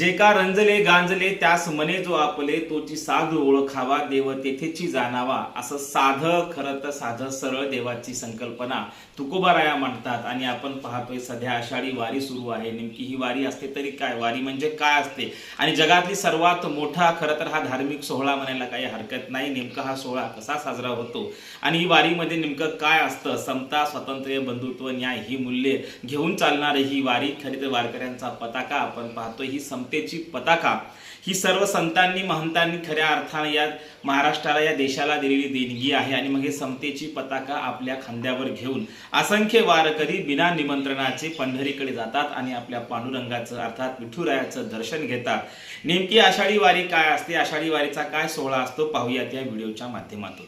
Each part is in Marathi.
जे का रंजले गांजले त्यास मने जो आपले तोची साध ओळखावा देव तेथेची जाणावा असं साधं खरं तर साधं सरळ देवाची संकल्पना तुकोबाराया म्हणतात. आणि आपण पाहतोय सध्या आषाढी वारी सुरू आहे. नेमकी ही वारी असते तरी काय? वारी म्हणजे काय असते? आणि जगातली सर्वात मोठा खरं तर हा धार्मिक सोहळा म्हणायला काही हरकत नाही. नेमका हा सोहळा कसा साजरा होतो? आणि ही वारीमध्ये नेमकं काय असतं? समता स्वातंत्र्य बंधुत्व न्याय ही मूल्ये घेऊन चालणारी ही वारी खरे तर वारकऱ्यांचा पताका आपण पाहतोय. ही समतेची पताका ही सर्व संतांनी महंतांनी खऱ्या अर्थाने या महाराष्ट्राला या देशाला दिलेली देणगी आहे आणि मग हे समतेची पताका आपल्या खांद्यावर घेऊन असंख्य वारकरी बिना निमंत्रणाचे पंढरीकडे जातात आणि आपल्या पांडुरंगाचं अर्थात विठुरायाचं दर्शन घेतात. नेमकी आषाढी वारी काय असते? आषाढी वारीचा काय सोहळा असतो? पाहूयात या व्हिडिओच्या माध्यमातून.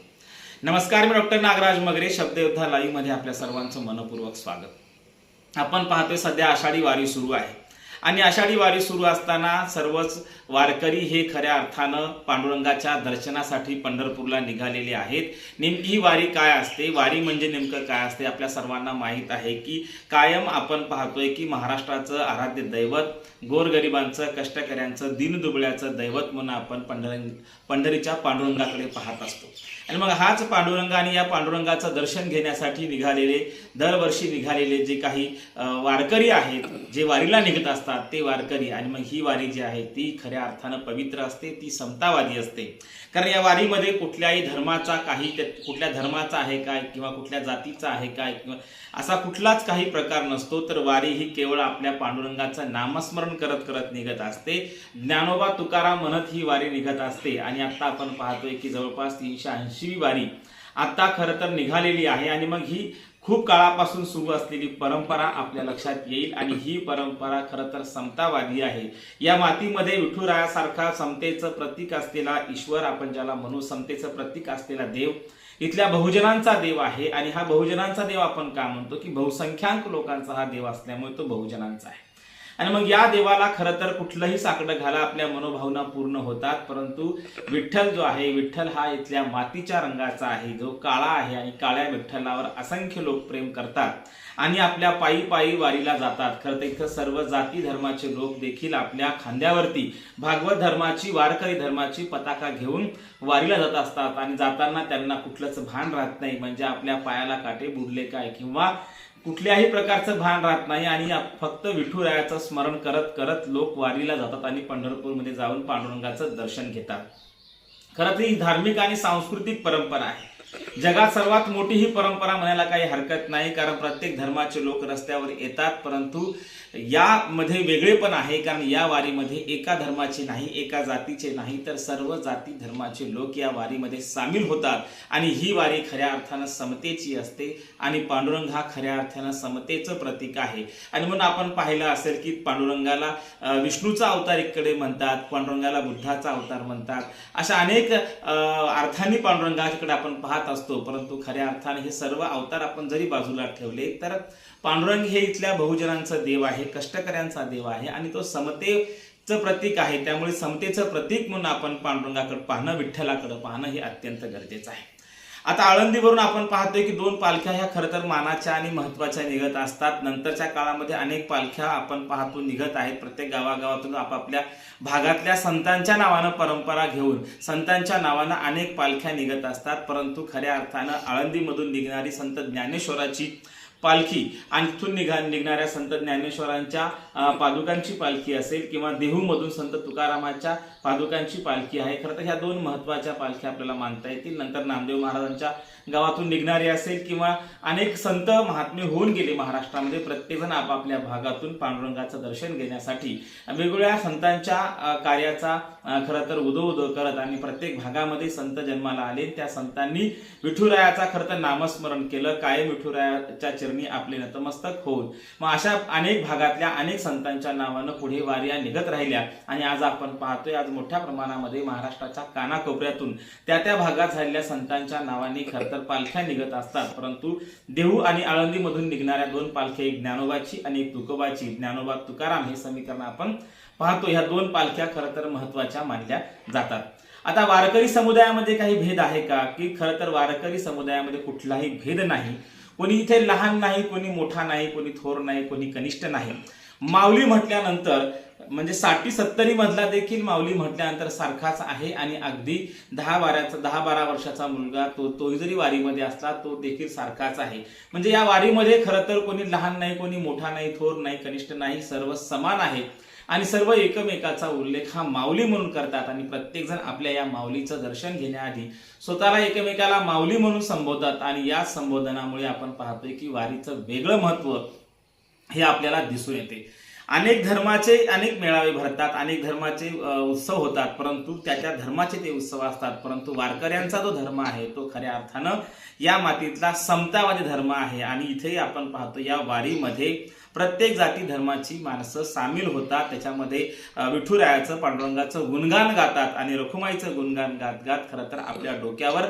नमस्कार मी डॉक्टर नागराज मगरे शब्दयोद्धा लाईव्हमध्ये आपल्या सर्वांचं मनपूर्वक स्वागत. आपण पाहतोय सध्या आषाढी वारी सुरू आहे. आणि आषाढी वारी सुरू असताना सर्वच वारकरी हे खऱ्या अर्थानं पांडुरंगाच्या दर्शनासाठी पंढरपूरला निघालेले आहेत. नेमकी ही वारी काय असते? वारी म्हणजे नेमकं काय असते? आपल्या सर्वांना माहीत आहे की कायम आपण पाहतोय की महाराष्ट्राचं आराध्य दैवत गोरगरिबांचं कष्टकऱ्यांचं दिनदुबळ्याचं दैवत म्हणून आपण पंढरंग पंढरीच्या पांडुरंगाकडे पाहत असतो. आणि मग हाच पांडुरंग आणि या पांडुरंगाचं दर्शन घेण्यासाठी निघालेले दरवर्षी निघालेले जे काही वारकरी आहेत जे वारीला निघत असतात ते वारकरी आणि मग ही वारी जी आहे ती खऱ्या अर्थानं पवित्र असते ती समतावादी असते. कारण या वारीमध्ये कुठल्याही धर्माचा काही कुठल्या धर्माचा आहे काय किंवा कुठल्या जातीचा आहे काय किंवा असा कुठलाच काही प्रकार नसतो तर वारी ही केवळ आपल्या पांडुरंगाचं नामस्मरण करत करत निघत असते. ज्ञानोबा तुकाराम म्हणत ही वारी निघत असते. आणि आता आपण पाहतोय की जवळपास तीनशे ऐंशी वारी आता खरं तर निघालेली आहे. आणि मग ही खूप काळापासून सुरू असलेली परंपरा आपल्या लक्षात येईल आणि ही परंपरा खरं तर समतावादी आहे. या मातीमध्ये विठुरायासारखा समतेचं प्रतीक असलेला ईश्वर आपण ज्याला म्हणू समतेचं प्रतीक असलेला देव इथल्या बहुजनांचा देव आहे. आणि हा बहुजनांचा देव आपण का म्हणतो? की बहुसंख्याक लोकांचा हा देव असल्यामुळे तो बहुजनांचा आहे. आणि मग या देवाला खरं तर कुठलंही साकडं घाला आपल्या मनोभावना पूर्ण होतात. परंतु विठ्ठल जो आहे विठ्ठल हा इथल्या मातीच्या रंगाचा आहे. जो काळा आहे आणि काळ्या विठ्ठलावर असंख्य लोक प्रेम करतात आणि आपल्या पायी पायी वारीला जातात. खरं तर इथं सर्व जाती धर्माचे लोक देखील आपल्या खांद्यावरती भागवत धर्माची वारकरी धर्माची पताका घेऊन वारीला जात असतात. आणि जाताना त्यांना कुठलंच भान राहत नाही. म्हणजे आपल्या पायाला काटे बुडले काय? किंवा कुठल्याही प्रकारचं भान राहत नाही आणि फक्त विठुरायाचं स्मरण करत करत लोक वारीला जातात आणि पंढरपूरमध्ये जाऊन पांडुरंगाचं दर्शन घेतात. खरं तर ही धार्मिक आणि सांस्कृतिक परंपरा आहे. जगात सर्वात मोठी ही परंपरा म्हणायला काही हरकत नाही कारण प्रत्येक धर्माचे लोक रस्त्यावर येतात परंतु यामध्ये वेगळेपण आहे कारण या वारीमध्ये एका धर्माचे नाही एका जातीचे नाही तर सर्व जाती धर्माचे लोक या वारीमध्ये सामील होतात. आणि ही वारी खऱ्या अर्थानं समतेची असते आणि पांडुरंग हा खऱ्या अर्थानं समतेचं प्रतीक आहे. आणि म्हणून आपण पाहिलं असेल की पांडुरंगाला विष्णूचा अवतार इकडे म्हणतात पांडुरंगाला बुद्धाचा अवतार म्हणतात. अशा अनेक अं, अर्थांनी पांडुरंगाकडे आपण पाहत असतो. परंतु खऱ्या अर्थाने हे सर्व अवतार आपण जरी बाजूला ठेवले तर पांडुरंग हे इथल्या बहुजनांचा देव आहे कष्टकऱ्यांचा देव आहे आणि तो समतेचं प्रतीक आहे. त्यामुळे समतेचं प्रतीक म्हणून आपण पांडुरंगाकडे पाहणं विठ्ठलाकडे पाहणं हे अत्यंत गरजेचं आहे. आता आळंदीवरून आपण पाहतोय की दोन पालख्या ह्या खरं तर मानाच्या आणि महत्त्वाच्या निघत असतात. नंतरच्या काळामध्ये अनेक पालख्या आपण पाहतो निघत आहेत. प्रत्येक गावागावातून आपापल्या भागातल्या संतांच्या नावानं परंपरा घेऊन संतांच्या नावानं अनेक पालख्या निघत असतात. परंतु खऱ्या अर्थानं आळंदीमधून निघणारी संत ज्ञानेश्वराची पालखी आणि तिथून निघा निघणाऱ्या संत ज्ञानेश्वरांच्या पादुकांची पालखी असेल किंवा देहूमधून संत तुकारामाच्या पादुकांची पालखी आहे. खरं तर ह्या दोन महत्त्वाच्या पालख्या आपल्याला मानता येतील. नंतर नामदेव महाराजांच्या गावातून निघणारे असेल किंवा अनेक संत महात्मे होऊन गेले महाराष्ट्रामध्ये. प्रत्येकजण आपापल्या भागातून पांडुरंगाचं दर्शन घेण्यासाठी वेगवेगळ्या संतांच्या कार्याचा खरं तर उदो उदो करत आणि प्रत्येक भागामध्ये संत जन्माला आले. त्या संतांनी विठुरायाचा खरं तर नामस्मरण केलं. कायम विठुरायाच्या चरणी आपले नतमस्तक होऊन. मग अशा अनेक भागातल्या अनेक संतांच्या नावानं पुढे वाऱ्या निघत राहिल्या. आणि आज आपण पाहतोय आज मोठ्या प्रमाणामध्ये महाराष्ट्राच्या कानाकोपऱ्यातून त्या त्या भागात झालेल्या संतांच्या नावाने खरतर पालख्या निघत असतात. परंतु देहू आणि आळंदीमधून निघणाऱ्या दोन पालख्या एक ज्ञानोबाची आणि एक तुकोबाची. ज्ञानोबा तुकाराम हे समीकरण आपण पाहतो. ह्या दोन पालख्या खरंतर महत्त्वाच्या मानल्या जातात. आता वारकरी समुदायामध्ये काही भेद आहे का? की खरं तर वारकरी समुदायामध्ये कुठलाही भेद नाही. कोणी इथे लहान नाही कोणी मोठा नाही कोणी थोर नाही कोणी कनिष्ठ नाही. माऊली म्हटल्यानंतर म्हणजे साठी सत्तरी मधला देखील माऊली म्हटल्यानंतर सारखाच आहे आणि अगदी दहा बाराचा दहा बारा वर्षाचा मुलगा तो तोही जरी वारीमध्ये असला तो देखील सारखाच आहे. म्हणजे या वारीमध्ये खरं तर कोणी लहान नाही कोणी मोठा नाही थोर नाही कनिष्ठ नाही सर्व समान आहे. आणि सर्व एकमेकाचा उल्लेख हा माऊली म्हणून करतात आणि प्रत्येकजण आपल्या या माऊलीचं दर्शन घेण्याआधी स्वतःला एकमेकाला माऊली म्हणून संबोधतात आणि या संबोधनामुळे आपण पाहतोय की वारीचं वेगळं महत्त्व हे आपल्याला दिसून येते. अनेक धर्माचे अनेक मेळावे भरतात अनेक धर्माचे उत्सव होतात परंतु त्या त्या धर्माचे ते उत्सव असतात. परंतु वारकऱ्यांचा जो धर्म आहे तो खऱ्या अर्थानं या मातीतला समतावादी धर्म आहे. आणि इथेही आपण पाहतो या वारीमध्ये प्रत्येक जाती धर्माची माणसं सामील होतात. त्याच्यामध्ये विठुरायाचं पांडुरंगाचं गुणगान गातात आणि रखुमाईचं गुणगान गात गात खरं तर आपल्या डोक्यावर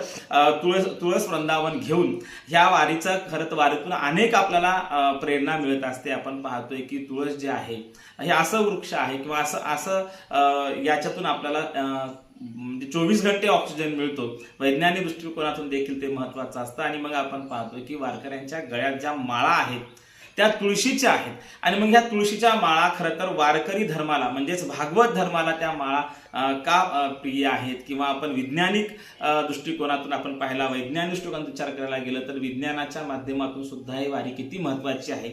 तुळस तुळस वृंदावन घेऊन ह्या वारीचं खरं तर वारीतून अनेक आपल्याला प्रेरणा मिळत असते. आपण पाहतोय की तुळस जे आहे हे असं वृक्ष आहे किंवा असं असं याच्यातून आपल्याला म्हणजे चोवीस घंटे ऑक्सिजन मिळतो. वैज्ञानिक दृष्टिकोनातून देखील ते महत्वाचं असतं. आणि मग आपण पाहतो की वारकऱ्यांच्या गळ्यात ज्या माळा आहेत त्या तुळशीच्या आहेत. आणि मग ह्या तुळशीच्या माळा खरं तर वारकरी धर्माला म्हणजेच भागवत धर्माला त्या माळा का प्रिय आहेत? किंवा आपण वैज्ञानिक दृष्टिकोनातून आपण पाहिला वैज्ञानिक दृष्टिकोनातून विचार करायला गेलं तर विज्ञानाच्या माध्यमातून सुद्धा ही वारी किती महत्वाची आहे?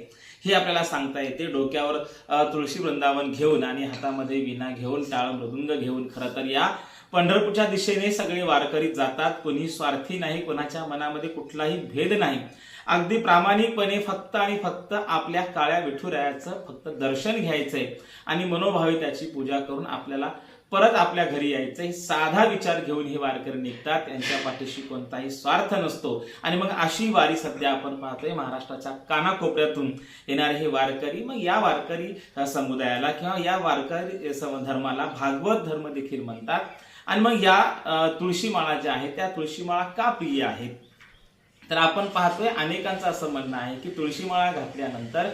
हे आपल्याला सांगता येते. डोक्यावर तुळशी वृंदावन घेऊन आणि हातामध्ये विणा घेऊन टाळ मृदुंग घेऊन खरं तर या पंढरपूरच्या दिशेने सगळे वारकरी जातात. कोणी स्वार्थी नाही कोणाच्या मनामध्ये कुठलाही भेद नाही. अगदी प्रामाणिकपणे फक्त आणि फक्त आपल्या काळ्या विठुरायाचं फक्त दर्शन घ्यायचंय आणि मनोभावे त्याची पूजा करून आपल्याला परत आपल्या घरी यायचं हे साधा विचार घेऊन हे वारकरी निघतात. त्यांच्या पाठीशी कोणताही स्वार्थ नसतो. आणि मग अशी वारी सध्या आपण पाहतोय महाराष्ट्राच्या कानाकोपऱ्यातून येणारे हे वारकरी. मग या वारकरी समुदायाला किंवा या वारकरी धर्माला भागवत धर्म देखील म्हणतात. आणि मग या तुळशी माळा ज्या आहेत त्या तुळशी माळा का प्रिय आहेत? तर आपण पाहतोय अनेकांचं असं म्हणणं आहे की तुळशी माळा घातल्यानंतर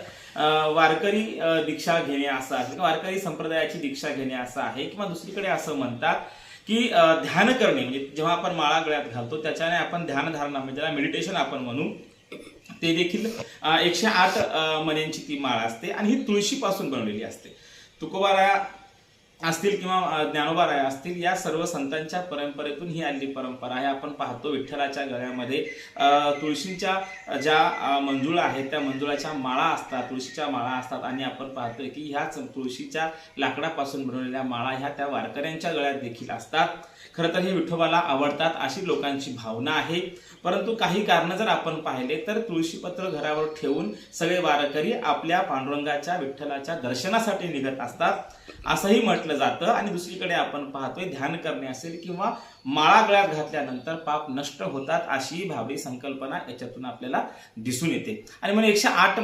वारकरी दीक्षा घेणे असं आहे किंवा वारकरी संप्रदायाची दीक्षा घेणे असं आहे किंवा दुसरीकडे असं म्हणतात की ध्यान करणे म्हणजे जेव्हा आपण माळा गळ्यात घालतो त्याच्याने आपण ध्यान धारणा म्हणजे ज्याला मेडिटेशन आपण म्हणू ते देखील एकशे आठ अ, मण्यांची ती माळ असते आणि ही तुळशीपासून बनवलेली असते. तुकोबाराया असतील किंवा ज्ञानोबा राय असतील या सर्व संतांच्या परंपरेतून ही आलेली परंपरा आहे. आपण पाहतो विठ्ठलाच्या गळ्यामध्ये तुळशीच्या ज्या मंजुळा आहेत त्या मंजुळाच्या माळा असतात तुळशीच्या माळा असतात. आणि आपण पाहतोय की ह्याच तुळशीच्या लाकडापासून बनवलेल्या माळा ह्या त्या वारकऱ्यांच्या गळ्यात देखील असतात. खरं तर हे विठोबाला आवडतात अशी लोकांची भावना आहे. परंतु काही कारण जर आपण पाहिले तर तुळशीपत्र घरावर ठेवून सगळे वारकरी आपल्या पांडुरंगाच्या विठ्ठलाच्या दर्शनासाठी निघत असतात. असंही म्हटलं जातं. आणि दुसरीकडे आपण पाहतोय ध्यान करणे असेल किंवा माळा गळ्यात घातल्यानंतर पाप नष्ट होतात अशी भावी संकल्पना याच्यातून आपल्याला दिसून येते. आणि म्हणजे एकशे आठ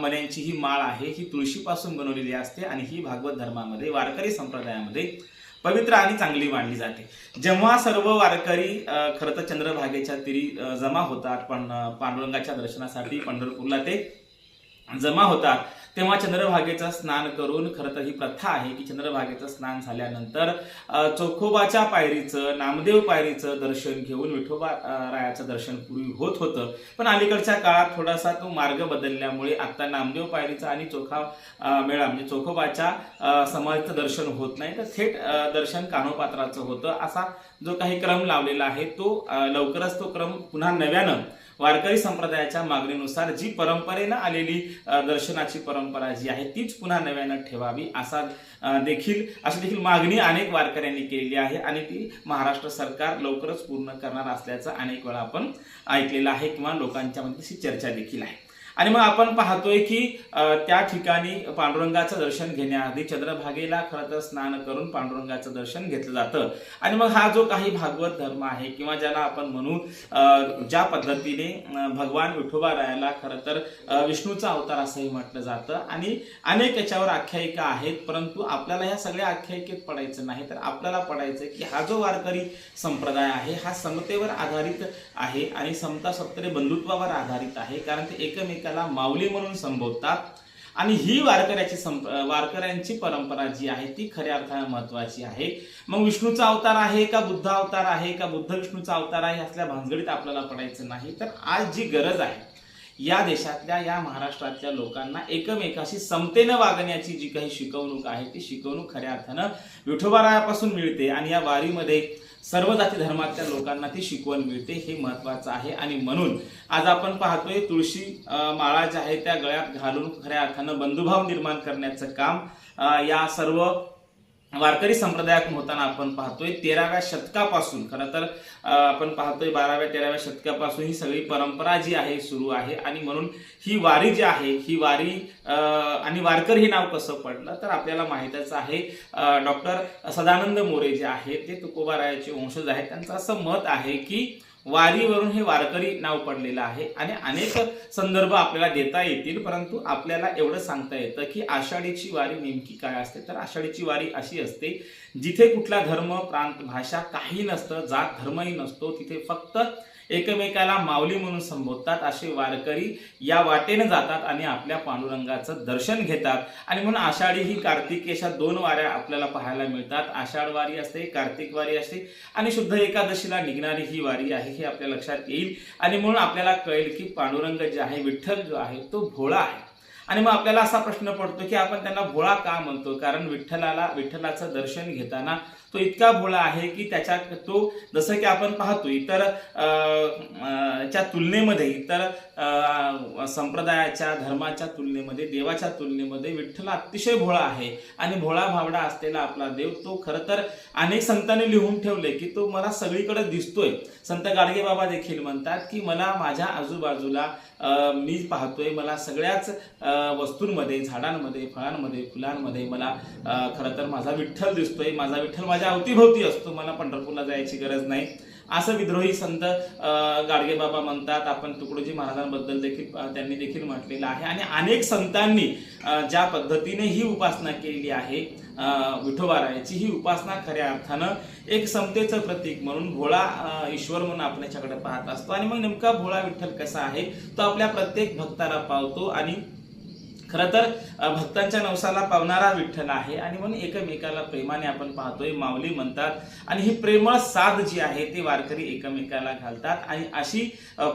मण्यांची ही माळ आहे ही तुळशीपासून बनवलेली असते आणि ही भागवत धर्मामध्ये वारकरी संप्रदायामध्ये पवित्र आणि चांगली मानली जाते. जेव्हा सर्व वारकरी खरं तर चंद्रभागेच्या तिरी जमा होतात पण पांडुरंगाच्या दर्शनासाठी पंढरपूरला ते जमा होतात. तेव्हा चंद्रभागेचं स्नान करून खरं तर ही प्रथा आहे की चंद्रभागेचं स्नान झाल्यानंतर चोखोबाच्या पायरीचं नामदेव पायरीचं दर्शन घेऊन विठोबा रायाचं दर्शन पूर्वी होत होतं. पण अलीकडच्या काळात थोडासा तो मार्ग बदलल्यामुळे आता नामदेव पायरीचा आणि चोखा मेळा म्हणजे चोखोबाच्या अ, समाधीचं दर्शन होत नाही. तर थेट दर्शन कानोपात्राचं होतं. असा जो काही क्रम लावलेला आहे तो लवकरच तो क्रम पुन्हा नव्यानं वारकरी संप्रदायाच्या मागणीनुसार जी परंपरेनं आलेली दर्शनाची परंपरा जी आहे तीच पुन्हा नव्यानं ठेवावी असा देखील अशी देखील मागणी अनेक वारकऱ्यांनी केलेली आहे आणि ती महाराष्ट्र सरकार लवकरच पूर्ण करणार असल्याचं अनेक वेळा आपण ऐकलेलं आहे किंवा लोकांच्या मध्ये तशी चर्चा देखील आहे. आणि मग आपण पाहतोय की त्या ठिकाणी पांडुरंगाचं दर्शन घेण्याआधी चंद्रभागेला खरं तर स्नान करून पांडुरंगाचं दर्शन घेतलं जातं. आणि मग हा जो काही भागवत धर्म आहे किंवा ज्याला आपण म्हणू ज्या पद्धतीने भगवान विठोबा रायाला खरं तर विष्णूचा अवतार असंही म्हटलं जातं. आणि अनेक याच्यावर आख्यायिका आहेत परंतु आपल्याला ह्या सगळ्या आख्यायिकेत पडायचं नाही. तर आपल्याला पडायचं की हा जो वारकरी संप्रदाय आहे हा समतेवर आधारित आहे आणि समता सत्तरे बंधुत्वावर आधारित आहे. कारण ते एकमेकाला माऊली म्हणून संबोधतात. आणि ही वारकऱ्याची संप वारकऱ्यांची परंपरा जी आहे ती खऱ्या अर्थानं महत्वाची आहे. मग विष्णूचा अवतार आहे का बुद्ध अवतार आहे का बुद्ध विष्णूचा अवतार आहे असल्या भानगडीत आपल्याला पडायचं नाही. तर आज जी गरज आहे या देशातल्या या महाराष्ट्रातल्या लोकांना एकमेकाशी समतेनं वागण्याची जी काही शिकवणूक आहे ती शिकवणूक खऱ्या अर्थानं विठोबारायापासून मिळते. आणि या वारीमध्ये सर्व जाती धर्मातल्या लोकांना ती शिकवण मिळते हे महत्वाचं आहे. आणि म्हणून आज आपण पाहतोय तुळशी माळा ज्या आहे त्या गळ्यात घालून खऱ्या अर्थानं बंधुभाव निर्माण करण्याचं काम या सर्व वारकरी संप्रदायातून होताना आपण पाहतोय तेराव्या शतकापासून खरं तर आपण पाहतोय बाराव्या तेराव्या शतकापासून ही सगळी परंपरा जी आहे सुरू आहे. आणि म्हणून ही वारी जी आहे ही वारी आणि वारकर हे नाव कसं पडलं तर आपल्याला माहितच आहे. डॉक्टर सदानंद मोरे जे आहेत ते तुकोबारायाचे वंशज आहेत. त्यांचं असं मत आहे की वारीवरून हे वारकरी नाव पडलेलं आहे. आणि अनेक संदर्भ आपल्याला देता येतील परंतु आपल्याला एवढं सांगता येतं की आषाढीची वारी नेमकी काय असते? तर आषाढीची वारी अशी असते जिथे कुठला धर्म प्रांत भाषा काही नसतं जात धर्मही नसतो तिथे फक्त एकमेकाला माऊली म्हणून संबोधतात असे वारकरी या वाटेने जातात आणि आपल्या पांडुरंगाचं दर्शन घेतात. आणि म्हणून आषाढी ही कार्तिकेशा दोन वाऱ्या आपल्याला पाहायला मिळतात. आषाढ वारी असते कार्तिक वारी असते आणि शुद्ध एकादशीला निघणारी ही वारी आहे. हे आपल्या लक्षात येईल. आणि म्हणून आपल्याला कळेल की पांडुरंग जे आहे विठ्ठल जो आहे तो भोळा आहे. आणि मग आपल्याला असा प्रश्न पडतो की आपण त्यांना भोळा का म्हणतो? कारण विठ्ठलाला विठ्ठलाचं दर्शन घेताना तो इतका भोळा आहे की त्याच्या तो जसं की आपण पाहतो इतर च्या तुलनेमध्ये इतर संप्रदायाच्या धर्माच्या तुलनेमध्ये देवाच्या तुलनेमध्ये विठ्ठल अतिशय भोळा आहे. आणि भोळा भावडा असलेला आपला देव तो खरं तर अनेक संतांनी लिहून ठेवले की तो मला सगळीकडे दिसतोय. संत गाडगे बाबा देखील म्हणतात की मला माझ्या आजूबाजूला मी पाहतोय मला सगळ्याच वस्तूंमध्ये झाडांमध्ये फळांमध्ये फुलांमध्ये मला खरं तर माझा विठ्ठल दिसतोय. माझा विठ्ठल माझ्या अवतीभोवती असतो. मला पंढरपूरला जायची गरज नाही. असं विद्रोही संत गाडगेबाबा गाडगे बाबा म्हणतात. आपण तुकडोजी महाराजांबद्दल देखील त्यांनी देखील म्हटलेलं आहे. आणि अनेक संतांनी ज्या पद्धतीने ही उपासना केलेली आहे अं, विठोबारायाची ही उपासना खऱ्या अर्थानं एक समतेचं प्रतीक म्हणून भोळा ईश्वर म्हणून आपल्याच्याकडे पाहत असतो. आणि मग नेमका भोळा विठ्ठल कसा आहे तो आपल्या प्रत्येक भक्ताला पावतो. आणि खरं तर भक्तांच्या नवसाला पावणारा विठ्ठल आहे आणि म्हणून एकमेकाला प्रेमाने आपण पाहतोय माऊली म्हणतात. आणि ही प्रेमळ साध जी आहे ती वारकरी एकमेकाला घालतात. आणि अशी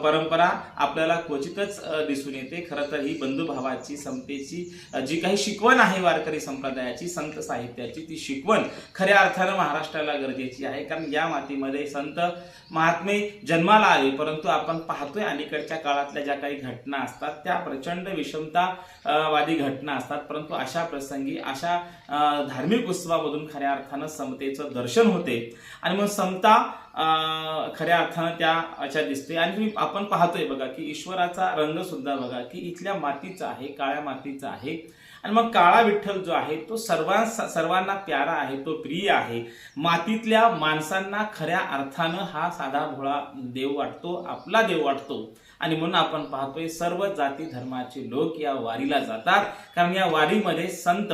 परंपरा आपल्याला क्वचितच दिसून येते. खरं तर ही बंधुभावाची समतेची जी काही शिकवण आहे वारकरी संप्रदायाची संत साहित्याची ती शिकवण खऱ्या अर्थानं महाराष्ट्राला गरजेची आहे. कारण या मातीमध्ये संत महात्मे जन्माला आले परंतु आपण पाहतोय अलीकडच्या काळातल्या ज्या काही घटना असतात त्या प्रचंड विषमता वादी घटना असतात. परंतु अशा प्रसंगी अशा धार्मिक उत्सवामधून खऱ्या अर्थानं समतेचं दर्शन होते. आणि मग समता खऱ्या अर्थानं त्या अशा दिसते आणि तुम्ही आपण पाहतोय बघा की ईश्वराचा रंग सुद्धा बघा की इथल्या मातीचा आहे काळ्या मातीचा आहे. आणि मग काळा विठ्ठल जो आहे तो सर्वां सर्वांना प्यारा आहे तो प्रिय आहे. मातीतल्या माणसांना खऱ्या अर्थानं हा साधा भोळा देव वाटतो आपला देव वाटतो. आणि म्हणून आपण पाहतोय सर्व जाती धर्माचे लोक या वारीला जातात. कारण या वारीमध्ये संत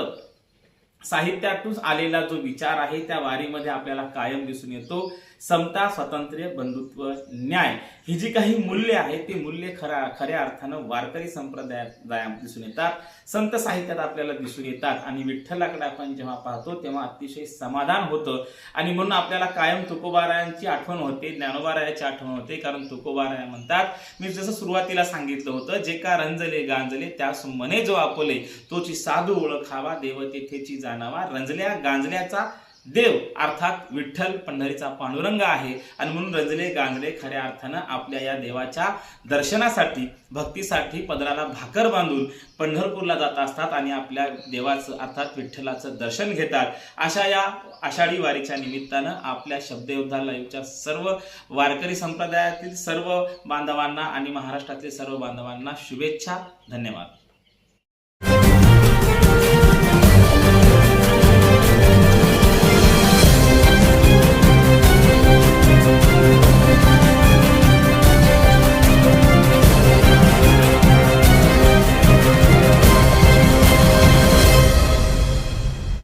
साहित्यातून आलेला जो विचार आहे त्या वारीमध्ये आपल्याला कायम दिसून येतो. समता स्वातंत्र्य बंधुत्व न्याय ही जी काही मूल्य आहेत ती मूल्य खरा खऱ्या अर्थानं वारकरी संप्रदायात दिसून येतात. संत साहित्यात आपल्याला दिसून येतात. आणि विठ्ठलाकडे आपण जेव्हा पाहतो तेव्हा अतिशय समाधान होतं. आणि म्हणून आपल्याला कायम तुकोबारायांची आठवण होते ज्ञानोबारायाची आठवण होते. कारण तुकोबाराया म्हणतात मी जसं सुरुवातीला सांगितलं होतं जे का रंजले गांजले त्यास मने जो आपोले तोची साधू ओळखावा देव तेथेची जाणावा रंजल्या गांजल्याचा देव अर्थात विठ्ठल पंढरीचा पांडुरंग आहे. आणि म्हणून रंजले गांजले खऱ्या अर्थानं आपल्या या देवाच्या दर्शनासाठी भक्तीसाठी पदराला भाकर बांधून पंढरपूरला जात असतात आणि आपल्या देवाचं अर्थात विठ्ठलाचं दर्शन घेतात. अशा या आषाढी वारीच्या निमित्तानं आपल्या शब्दयोद्धा लाईव्हच्या सर्व वारकरी संप्रदायातील सर्व बांधवांना आणि महाराष्ट्रातील सर्व बांधवांना शुभेच्छा. धन्यवाद.